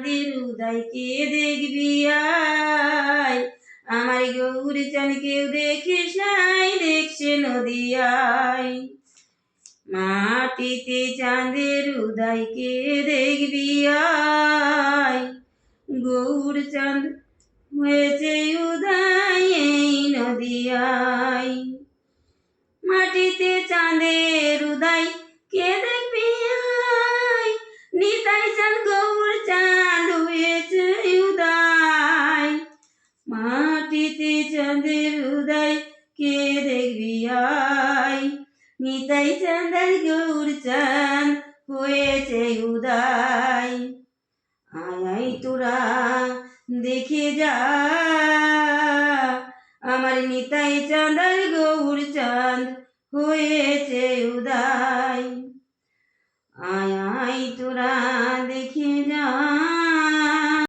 আমাদের উদয়কে দেখবি আয়? আমার গৌর চান কেউ দেখিস নাই, দেখছে নদিয়ায় মাটিতে চাঁদের উদয়কে দেখবি আয়? গৌর চাঁদ হয়েছে উদয়, এই নদিয়ায় মাটিতে চাঁদের উদয় কে দেখবি আয়? নিতাই চাঁদ গৌর চাঁদের উদয় কে দেখবি আয় নিতাই চাঁদের গৌর চাঁদ হয়েছে উদয় আয় তোরা দেখে যা আমার নিতাই চাঁদের গৌর চাঁদ হয়েছে উদয় আয় তোরা দেখে যা